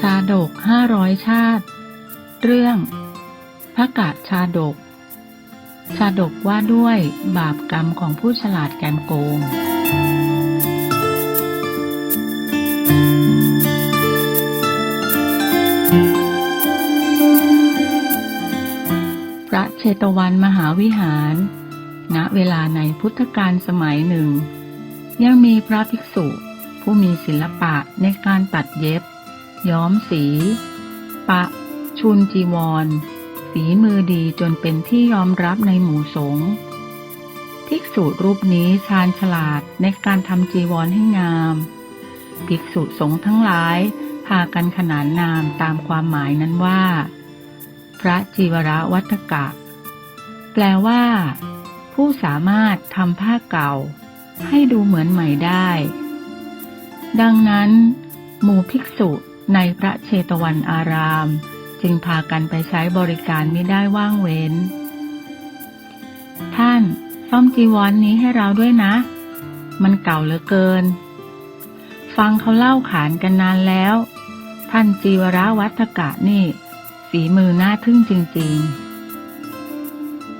ชาดกห้าร้อยชาติ เรื่องพระกะชาดก ชาดกว่าด้วยบาปกรรมของผู้ฉลาดแกมโกง เชตวันมหาวิหาร ณ เวลาในพุทธกาลสมัยหนึ่ง ยังมีพระภิกษุ ผู้มีศิลปะในการตัดเย็บ ย้อมสี ปะ ชุนจีวร ฝีมือดีจนเป็นที่ยอมรับในหมู่สงฆ์ภิกษุรูปนี้ชาญฉลาดในการทำจีวรให้งาม ภิกษุสงฆ์ทั้งหลายพากันขนานนามตามความหมายนั้นว่า พระจีวรวัฏกะ แปลว่า ผู้สามารถทำผ้าเก่า ให้ดูเหมือนใหม่ได้ ดังนั้น หมู่ภิกษุในพระเชตวันอาราม จึงพากันไปใช้บริการไม่ได้ว่างเว้น ท่านซ่อมจีวรนนี้ให้เราด้วยนะ มันเก่าเหลือเกิน ฟังเขาเล่าขานกันนานแล้ว ท่านจีวรวัฏกะนี่ ฝีมือน่าทึ่งจริง ๆ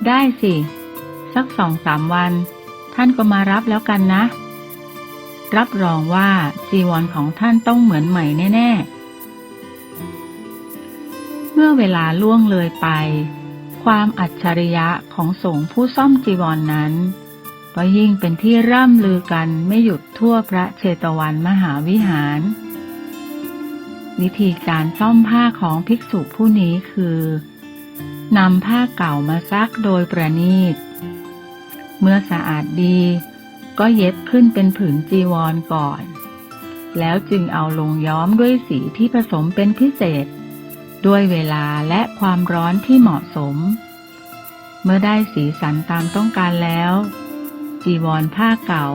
ได้สิ สักสองสามวัน ท่านก็มารับแล้วกันนะ รับรองว่าจีวรของท่านต้องเหมือนใหม่แน่ๆ เมื่อเวลาล่วงเลยไป ความอัจฉริยะของสงฆ์ผู้ซ่อมจีวรนนั้นก็ยิ่งเป็นที่ร่ำลือกันไม่หยุดทั่วพระเชตวันมหาวิหาร วิธีการซ่อมผ้าของภิกษุผู้นี้คือ นำผ้าเก่ามาซักโดยประณีต เมื่อสะอาดดี ก็เย็บขึ้นเป็นผืนจีวรก่อน แล้วจึงเอาลงย้อมด้วยสีที่ผสมเป็นพิเศษ ด้วยเวลาและความร้อนที่เหมาะสม เมื่อได้สีสันตามต้องการแล้ว จีวรผ้าเก่า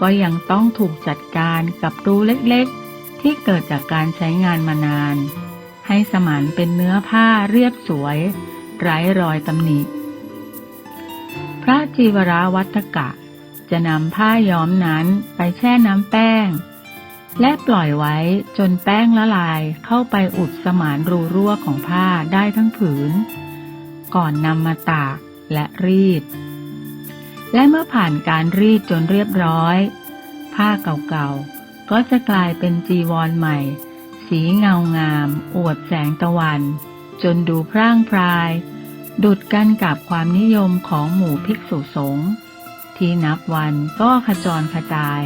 ก็ยังต้องถูกจัดการกับรูเล็กๆ ที่เกิดจากการใช้งานมานาน ให้สมานเป็นเนื้อผ้าเรียบสวย ไร้รอยตำหนิ พระจีวราวัฏกะ จะนำผ้าย้อมนั้นไปแช่น้ำแป้ง และปล่อยไว้จนแป้งละลายเข้าไปอุดสมานรูรั่วของผ้าได้ทั้งผืน ก่อนนำมาตากและรีด และเมื่อผ่านการรีดจนเรียบร้อย ผ้าเก่าๆก็จะกลายเป็นจีวรใหม่ สีเงางาม อวดแสงตะวัน จนดูพร่างพราย ดุดกันกับความนิยมของหมู่ภิกษุสงฆ์ที่นับวันก็ขจรขจาย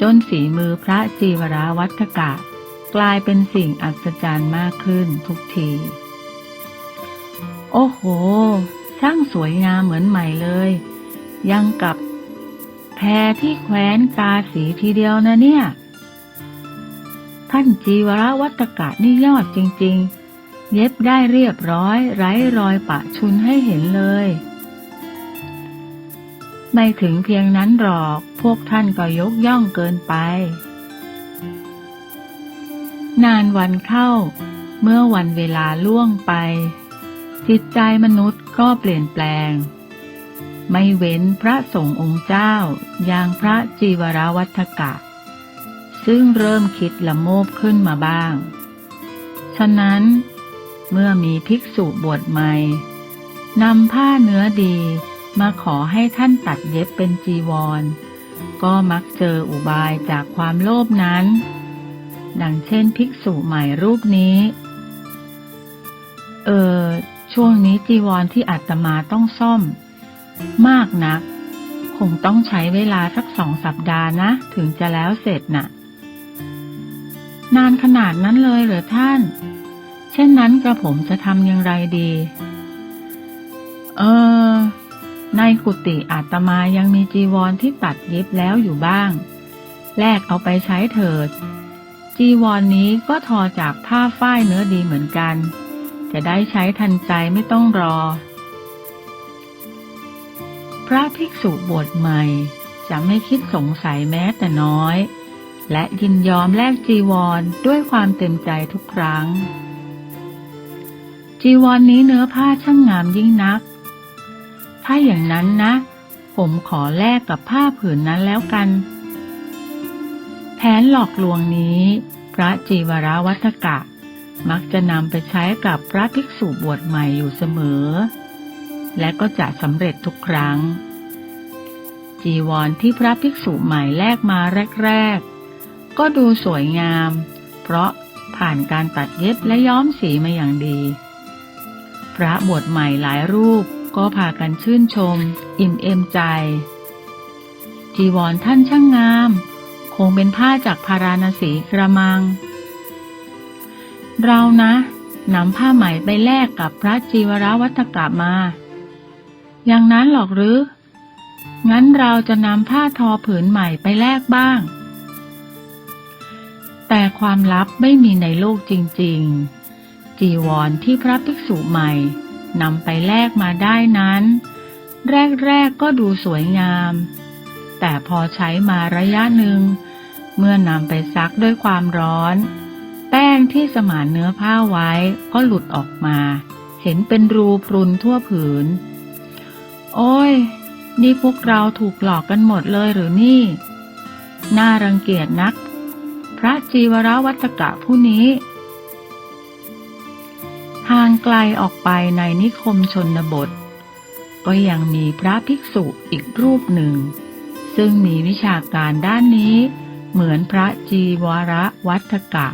จนฝีมือพระจีวราวัฏกะ กลายเป็นสิ่งอัศจรรย์มากขึ้นทุกที โอ้โห ช่างสวยงามเหมือนใหม่เลย ยังกับแพรที่แคว้นกาสีทีเดียวนะเนี่ย ท่านจีวรวัตกะนี่ยอดจริง ๆ เย็บได้เรียบร้อย ไร้รอยปะชุนให้เห็นเลย ไม่ถึงเพียงนั้นหรอก พวกท่านก็ยกย่องเกินไป นานวันเข้า เมื่อวันเวลาล่วงไป จิตใจมนุษย์ก็เปลี่ยนแปลงไม่เว้นพระสงฆ์องค์เจ้า อย่างพระจีวรวัฏกะ ซึ่งเริ่มคิดละโมบขึ้นมาบ้าง ฉะนั้นเมื่อมีภิกษุบวชใหม่นำผ้าเนื้อดีมาขอให้ท่านตัดเย็บเป็นจีวร ก็มักเจออุบายจากความโลภนั้น ดังเช่นภิกษุใหม่รูปนี้ เออ ช่วงนี้จีวรที่อาตมาต้องซ่อม มากนัก คงต้องใช้เวลาสักสองสัปดาห์นะ ถึงจะแล้วเสร็จน่ะ นานขนาดนั้นเลยเหรอท่าน เช่นนั้นกระผมจะทำอย่างไรดี เออ ในกุฏิอาตมายังมีจีวรที่ตัดเย็บแล้วอยู่บ้าง แลกเอาไปใช้เถิด จีวรนนี้ก็ทอจากผ้าฝ้ายเนื้อดีเหมือนกัน จะได้ใช้ทันใจไม่ต้องรอ พระภิกษุบวชใหม่จะไม่คิดสงสัยแม้แต่น้อย และยินยอมแลกจีวรด้วยความเต็มใจทุกครั้ง จีวรนนี้เนื้อผ้าช่างงามยิ่งนัก ถ้าอย่างนั้นนะ ผมขอแลกกับผ้าผืนนั้นแล้วกัน แผนหลอกลวงนี้ พระจีวรวัฏกะ มักจะนำไปใช้กับพระภิกษุบวชใหม่อยู่เสมอ และก็จะสำเร็จทุกครั้งจีวรที่พระภิกษุใหม่แลกมาแรก ก็ดูสวยงาม เพราะผ่านการตัดเย็บและย้อมสีมาอย่างดี พระบวชใหม่หลายรูปก็พากันชื่นชม อิ่มเอมใจ จีวรท่านช่างงาม คงเป็นผ้าจากพาราณสีกระมัง เรานะนำผ้าไหมไปแลกกับพระจีวรวัฏกะมา อย่างนั้นหรอกหรือ งั้นเราจะนำผ้าทอผืนใหม่ไปแลกบ้าง แต่ความลับไม่มีในโลกจริง ๆ จีวรที่พระภิกษุใหม่นำไปแลกมาได้นั้น แรก ๆ ก็ดูสวยงาม แต่พอใช้มาระยะหนึ่ง เมื่อนำไปซักด้วยความร้อน แป้งที่สมานเนื้อผ้าไว้ก็หลุดออกมา เห็นเป็นรูพรุนทั่วผืน โอ้ย นี่พวกเราถูกหลอกกันหมดเลยหรือนี่ น่ารังเกียจนัก พระจีวรวัตกะผู้นี้ห่างไกลออกไปในนิคมชนบท ก็ยังมีพระภิกษุอีกรูปหนึ่ง ซึ่งมีวิชาการด้านนี้เหมือนพระจีวรวัฏกะ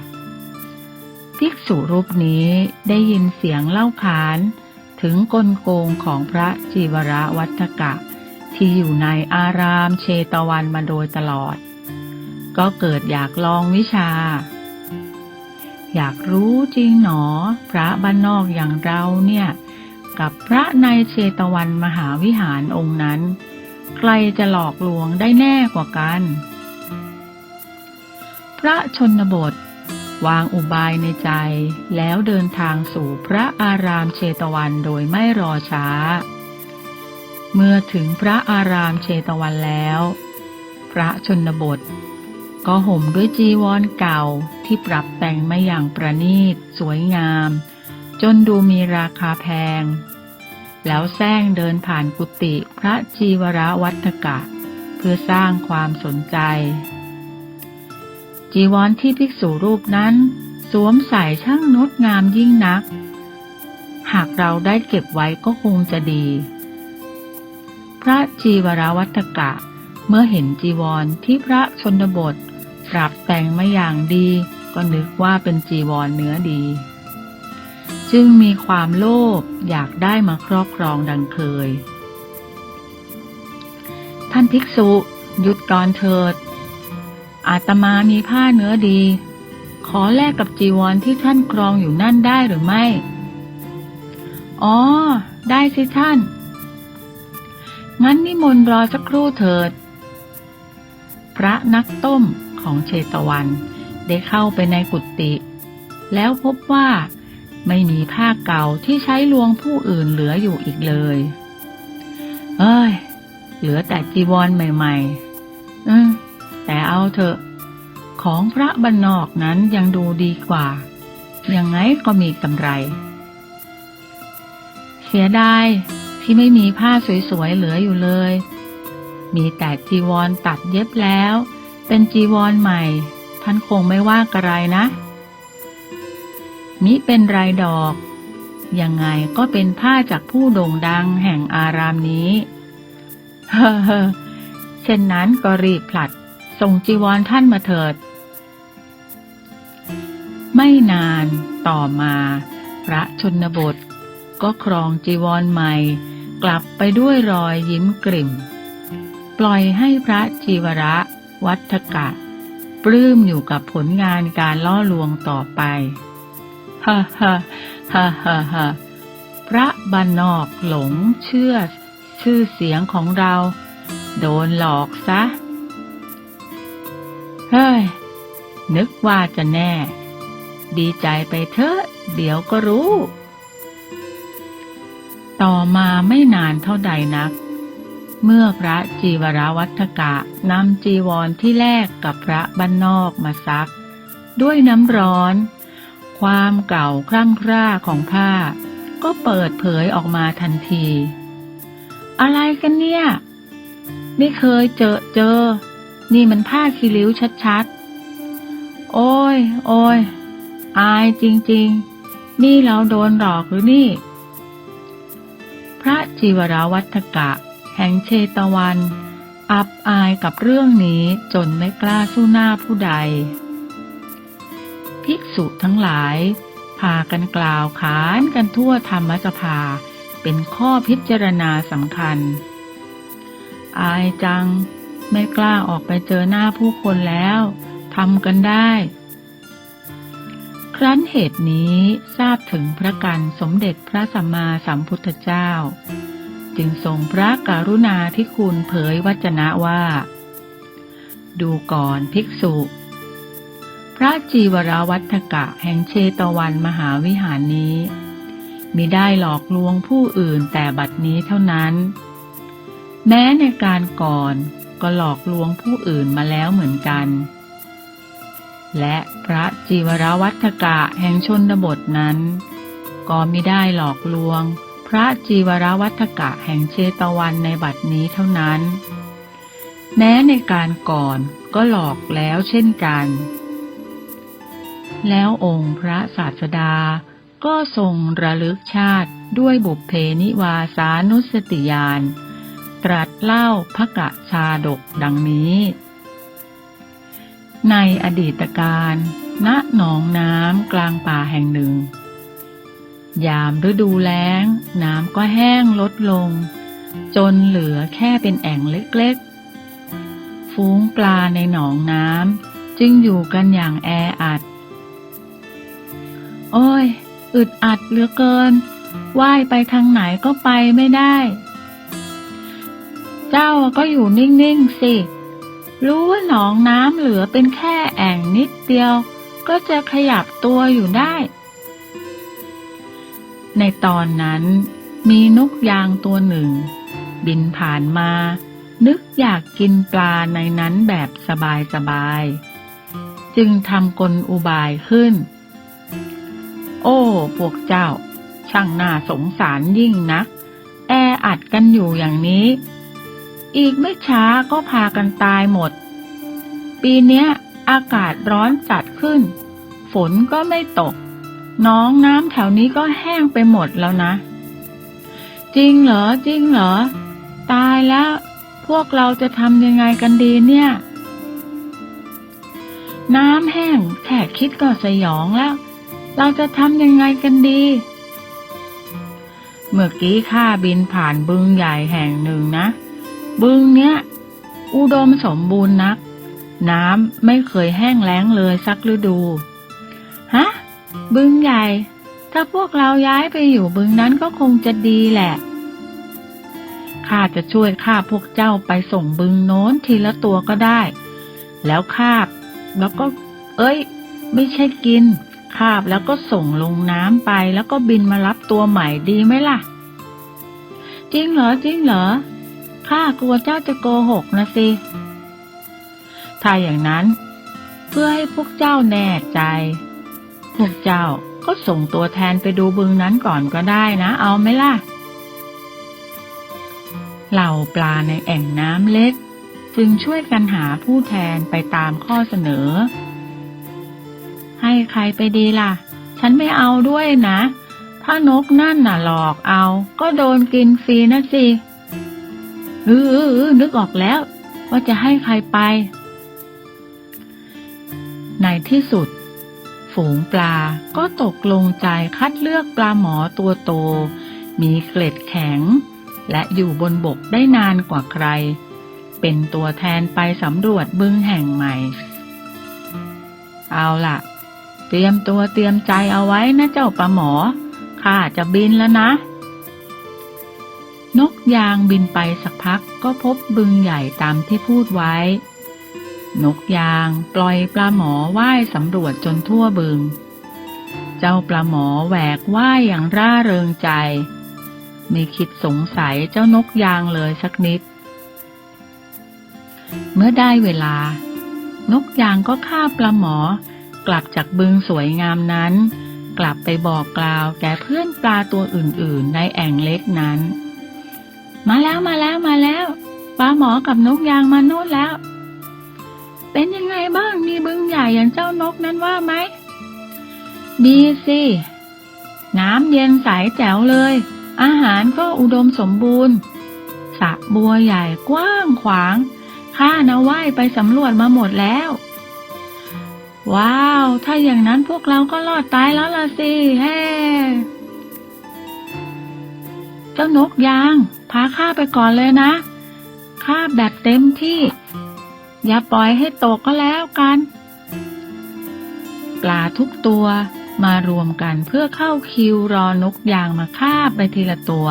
ภิกษุรูปนี้ได้ยินเสียงเล่าขานถึงกลโกงของพระจีวรวัฏกะ ที่อยู่ในอารามเชตวันมาโดยตลอด ก็เกิดอยากลองวิชา อยากรู้จริงหนอ พระบ้านนอกอย่างเราเนี่ย กับพระในเชตวันมหาวิหารองค์นั้น ใครจะหลอกลวงได้แน่กว่ากัน พระชนบท วางอุบายในใจแล้วเดินทางสู่พระอารามเชตวันโดยไม่รอช้า เมื่อถึงพระอารามเชตวันแล้ว พระชนบท ก็ห่มด้วยจีวรเก่าที่ปรับแต่งมาอย่างประณีต สวยงาม จนดูมีราคาแพง แล้วแซงเดินผ่านกุฏิพระจีวรวัฏกะ เพื่อสร้างความสนใจ จีวรที่ภิกษุรูปนั้น สวมใส่ช่างงดงามยิ่งนัก หากเราได้เก็บไว้ก็คงจะดี พระจีวรวัฏกะเมื่อเห็นจีวรที่พระชนบท ปรับแต่งมาอย่างดี ก็นึกว่าเป็นจีวรเนื้อดี จึงมีความโลภอยากได้มาครอบครองดังเคย ท่านภิกษุหยุดก่อนเถิด อาตมามีผ้าเนื้อดี ขอแลกกับจีวรที่ท่านครองอยู่นั่นได้หรือไม่ อ๋อ ได้สิท่าน งั้นนิมนต์รอสักครู่เถิด พระนักต้ม ของเชตวัน ได้เข้าไปในกุฏิแล้วพบว่าไม่มีผ้าเก่าที่ใช้ลวงผู้อื่นเหลืออยู่อีกเลย เอ้ย เหลือแต่จีวรใหม่ๆ อืมแต่เอาเถอะ ของพระบรรนอกนั้นยังดูดีกว่า ยังไงก็มีกำไร เสียดายที่ไม่มีผ้าสวยๆเหลืออยู่เลย มีแต่จีวรตัดเย็บแล้ว เป็นจีวรใหม่ ท่านคงไม่ว่ากระไรนะ มิเป็นไรดอก ยังไงก็เป็นผ้าจากผู้โด่งดังแห่งอารามนี้เฮ้อเช่นนั้นก็รีบผลัด ส่งจีวรท่านมาเถิด ไม่นานต่อมา พระชนบท ก็ครองจีวรใหม่ กลับไปด้วยรอยยิ้มกริ่ม ปล่อยให้พระจีวระ วัฏกะ ปลื้มอยู่กับผลงานการล่อลวงต่อไปฮ่าฮ่าฮ่าฮ่าฮ่าพระบ้านนอกหลงเชื่อ ชื่อเสียงของเรา โดนหลอกซะ เฮ้ย นึกว่าจะแน่ ดีใจไปเถอะเดี๋ยวก็รู้ ต่อมาไม่นานเท่าใดนัก เมื่อพระจีวรวัฏกะนำจีวรที่แลกกับพระบ้านนอกมาซัก ด้วยน้ำร้อน ความเก่าครั่งคร่าของผ้า ก็เปิดเผยออกมาทันที อะไรกันเนี่ย ไม่เคยเจอเจอ นี่มันผ้าคีริ้วชัดๆ โอ้ย โอ้ย อายจริงๆ นี่เราโดนหลอกหรือนี่ พระจีวรวัฏกะ แห่งเชตวัน อับอายกับเรื่องนี้จนไม่กล้าสู้หน้าผู้ใด ภิกษุทั้งหลาย พากันกล่าวขานกันทั่วธรรมสภา เป็นข้อพิจารณาสำคัญ อายจัง ไม่กล้าออกไปเจอหน้าผู้คนแล้วทำกันได้ครั้นเหตุนี้ทราบถึงพระกันสมเด็จพระสัมมาสัมพุทธเจ้า จึงทรงพระกรุณาที่คุณเผยวจนะว่า ดูก่อนภิกษุ พระจีวรวัฏกะแห่งเชตวันมหาวิหารนี้มิได้หลอกลวงผู้อื่นแต่บัดนี้เท่านั้น แม้ในการก่อนก็หลอกลวงผู้อื่นมาแล้วเหมือนกัน และพระจีวรวัฏกะแห่งชนบทนั้น ก็มิได้หลอกลวง พระจีวรวัฏกะแห่งเชตวันในบัดนี้เท่านั้น แม้ในการก่อนก็หลอกแล้วเช่นกัน แล้วองค์พระศาสดาก็ทรงระลึกชาติด้วยบุพเพนิวาสานุสติญาณตรัสเล่าพระกะชาดกดังนี้ ในอดีตการ ณ หนองน้ำกลางป่าแห่งหนึ่ง ยามฤดูแล้ง น้ำก็แห้งลดลง จนเหลือแค่เป็นแอ่งเล็กๆฝูงปลาในหนองน้ำจึงอยู่กันอย่างแออัด โอ้ย อึดอัดเหลือเกิน ว่ายไปทางไหนก็ไปไม่ได้ เจ้าก็อยู่นิ่ง ๆ สิ รู้ว่าหนองน้ำเหลือเป็นแค่แอ่งนิดเดียว ก็จะขยับตัวอยู่ได้ ในตอนนั้นมีนกยางตัวหนึ่ง บินผ่านมา นึกอยากกินปลาในนั้นแบบสบายๆ จึงทำกลอุบายขึ้น โอ้ พวกเจ้า ช่างน่าสงสารยิ่งนัก แออัดกันอยู่อย่างนี้ อีกไม่ช้าก็พากันตายหมด ปีเนี้ยอากาศร้อนจัดขึ้น ฝนก็ไม่ตก น้องน้ำแถวนี้ก็แห้งไปหมดแล้วนะ จริงเหรอจริงเหรอ ตายแล้ว พวกเราจะทำยังไงกันดีเนี่ย น้ำแห้งแค่คิดก็สยองแล้ว เราจะทำยังไงกันดี เมื่อกี้ข้าบินผ่านบึงใหญ่แห่งหนึ่งนะ บึงเนี้ย อุดมสมบูรณ์นัก น้ำไม่เคยแห้งแล้งเลยสักฤดู บึงใหญ่ ถ้าพวกเราย้ายไปอยู่บึงนั้นก็คงจะดีแหละ ข้าจะช่วยข้าพวกเจ้าไปส่งบึงโน้นทีละตัวก็ได้ แล้วคาบ แล้วก็ เอ้ย ไม่ใช่กิน คาบแล้วก็ส่งลงน้ำไปแล้วก็บินมารับตัวใหม่ดีไหมล่ะ จริงเหรอจริงเหรอ ข้ากลัวเจ้าจะโกหกนะสิ ถ้าอย่างนั้น เพื่อให้พวกเจ้าแน่ใจ พวกเจ้าก็ส่งตัวแทนไปดูบึงนั้นก่อนก็ได้นะ เอาไหมล่ะ เหล่าปลาในแอ่งน้ำเล็ก จึงช่วยกันหาผู้แทนไปตามข้อเสนอ ให้ใครไปดีล่ะ ฉันไม่เอาด้วยนะ ถ้านกนั่นน่ะหลอกเอา ก็โดนกินฟรีนะสิเออเออนึกออกแล้ว ว่าจะให้ใครไป ในที่สุด ฝูงปลาก็ตกลงใจคัดเลือกปลาหมอตัวโต มีเกล็ดแข็ง และอยู่บนบกได้นานกว่าใคร เป็นตัวแทนไปสำรวจบึงแห่งใหม่ เอาล่ะ เตรียมตัวเตรียมใจเอาไว้นะเจ้าปลาหมอ ข้าจะบินแล้วนะ นกยางบินไปสักพักก็พบบึงใหญ่ตามที่พูดไว้ นกยางปล่อยปลาหมอว่ายสำรวจจนทั่วบึง เจ้าปลาหมอแหวกว่ายอย่างร่าเริงใจ ไม่คิดสงสัยเจ้านกยางเลยสักนิด เมื่อได้เวลา นกยางก็ฆ่าปลาหมอกลับจากบึงสวยงามนั้น กลับไปบอกกล่าวแก่เพื่อนปลาตัวอื่นๆ ในแอ่งเล็กนั้น มาแล้วมาแล้วมาแล้วปลาหมอกับนกยางมาโน่นแล้ว เป็นยังไงบ้างมีบึงใหญ่อย่างเจ้านกนั้นว่าไหมดีสิน้ำเย็นใสแจ๋วเลย อาหารก็อุดมสมบูรณ์สระบัวใหญ่กว้างขวาง ข้านะว่ายไปสำรวจมาหมดแล้ว ว้าว ถ้าอย่างนั้นพวกเราก็รอดตายแล้วล่ะสิแฮ่เจ้านกยาง พาข้าไปก่อนเลยนะ ข้าแบบเต็มที่ อย่าปล่อยให้ตกก็แล้วกัน ปลาทุกตัวมารวมกันเพื่อเข้าคิวรอนกยางมาคาบไปทีละตัว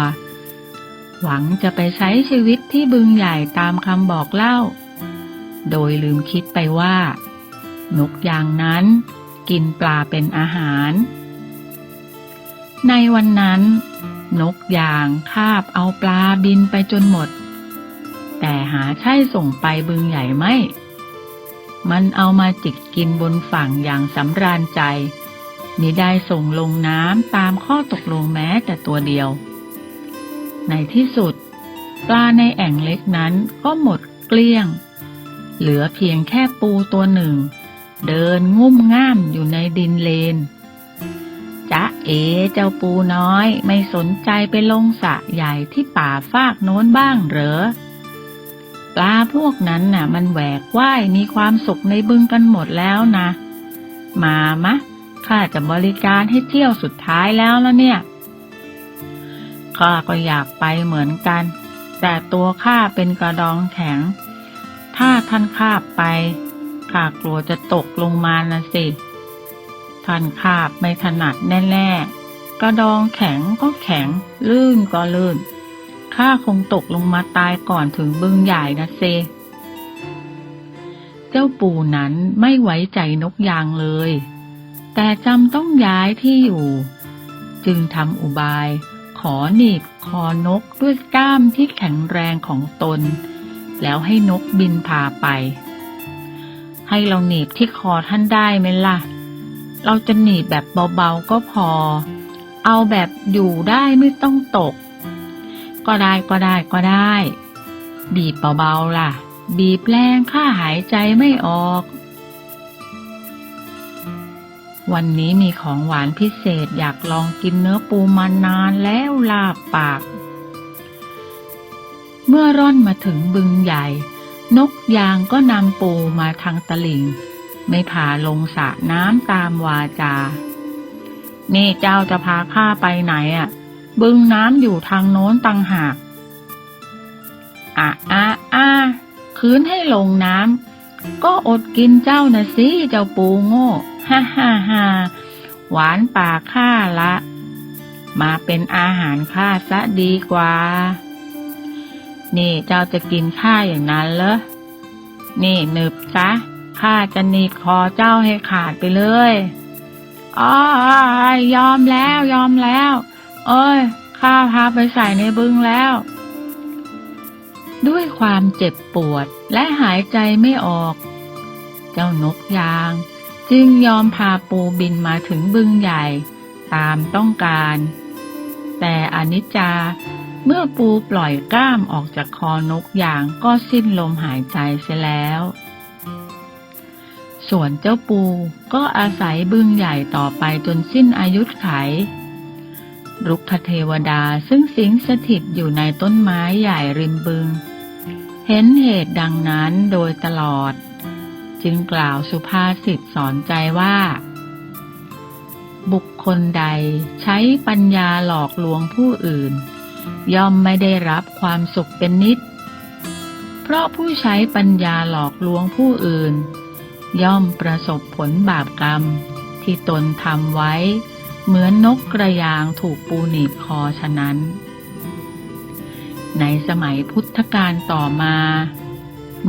หวังจะไปใช้ชีวิตที่บึงใหญ่ตามคำบอกเล่า โดยลืมคิดไปว่า นกยางนั้นกินปลาเป็นอาหาร ในวันนั้น นกยางคาบเอาปลาบินไปจนหมด แต่หาใช่ส่งไปบึงใหญ่ไม่ มันเอามาจิกกินบนฝั่งอย่างสำราญใจมิได้ส่งลงน้ำตามข้อตกลงแม้แต่ตัวเดียว ในที่สุด ปลาในแอ่งเล็กนั้นก็หมดเกลี้ยง เหลือเพียงแค่ปูตัวหนึ่ง เดินงุ่มง่ามอยู่ในดินเลนจ๊ะเอ๋เจ้าปูน้อยไม่สนใจไปลงสะใหญ่ที่ป่าฟากโน้นบ้างเหรอ ปลาพวกนั้นน่ะ มันแหวกว่ายมีความสุขในบึงกันหมดแล้วนะ มามะข้าจะบริการให้เที่ยวสุดท้ายแล้วแล้วเนี่ย ข้าก็อยากไปเหมือนกัน แต่ตัวข้าเป็นกระดองแข็ง ถ้าท่านข้าไปข้ากลัวจะตกลงมานะสิ ท่านข้าไม่ถนัดแน่ๆกระดองแข็งก็แข็ง ลื่นก็ลื่น ข้าคงตกลงมาตายก่อนถึงบึงใหญ่นะเซ เจ้าปู่นั้นไม่ไว้ใจนกยางเลย แต่จำต้องย้ายที่อยู่ จึงทำอุบาย ขอหนีบคอนกด้วยกล้ามที่แข็งแรงของตน แล้วให้นกบินพาไป ให้เราหนีบที่คอท่านได้ไหมล่ะ เราจะหนีบแบบเบาๆก็พอ เอาแบบอยู่ได้ไม่ต้องตก ก็ได้ก็ได้ก็ได้ บีบเบาๆล่ะ บีบแรงข้าหายใจไม่ออก วันนี้มีของหวานพิเศษอยากลองกินเนื้อปูมานานแล้วลาบปาก เมื่อร่อนมาถึงบึงใหญ่ นกยางก็นำปูมาทางตลิ่ง ไม่พาลงสระน้ำตามวาจา นี่เจ้าจะพาข้าไปไหนอะ บึงน้ำอยู่ทางโน้นตังหากอะอะอะคืนให้ลงน้ำก็อดกินเจ้านะสิเจ้าปูโง่ฮ่าฮ่าฮ่าหวานปากข้าละ มาเป็นอาหารข้าซะดีกว่า นี่เจ้าจะกินข้าอย่างนั้นเหรอ นี่หนึบซะข้าจะหนีบคอเจ้าให้ขาดไปเลยอ๋อยอมแล้วยอมแล้ว เอ้ย ข้าพาไปใส่ในบึงแล้ว ด้วยความเจ็บปวดและหายใจไม่ออก เจ้านกยาง จึงยอมพาปูบินมาถึงบึงใหญ่ ตามต้องการ แต่อนิจจาเมื่อปูปล่อยกล้ามออกจากคอนกยางก็สิ้นลมหายใจเสียแล้ว ส่วนเจ้าปูก็อาศัยบึงใหญ่ต่อไปจนสิ้นอายุไข รุกขเทวดาซึ่งสิงสถิตอยู่ในต้นไม้ใหญ่ริมบึง เห็นเหตุดังนั้นโดยตลอด จึงกล่าวสุภาษิตสอนใจว่า บุคคลใดใช้ปัญญาหลอกลวงผู้อื่น ย่อมไม่ได้รับความสุขเป็นนิด เพราะผู้ใช้ปัญญาหลอกลวงผู้อื่น ย่อมประสบผลบาปกรรมที่ตนทำไว้ เหมือนนกกระยางถูกปูหนีบคอฉะนั้น ในสมัยพุทธกาลต่อมา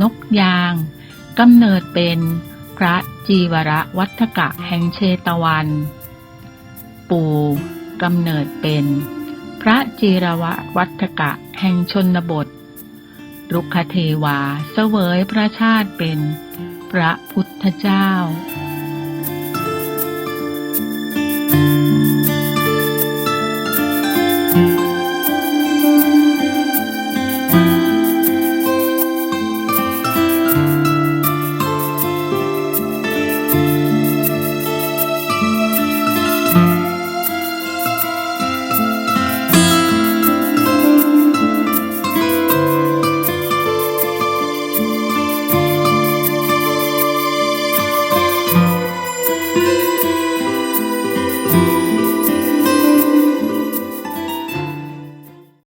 นกยางกำเนิดเป็นพระจีวรวัฏกะแห่งเชตวัน ปูกำเนิดเป็นพระจีรววัฏกะแห่งชนบท รุกขเทวาเสวยพระชาติเป็นพระพุทธเจ้า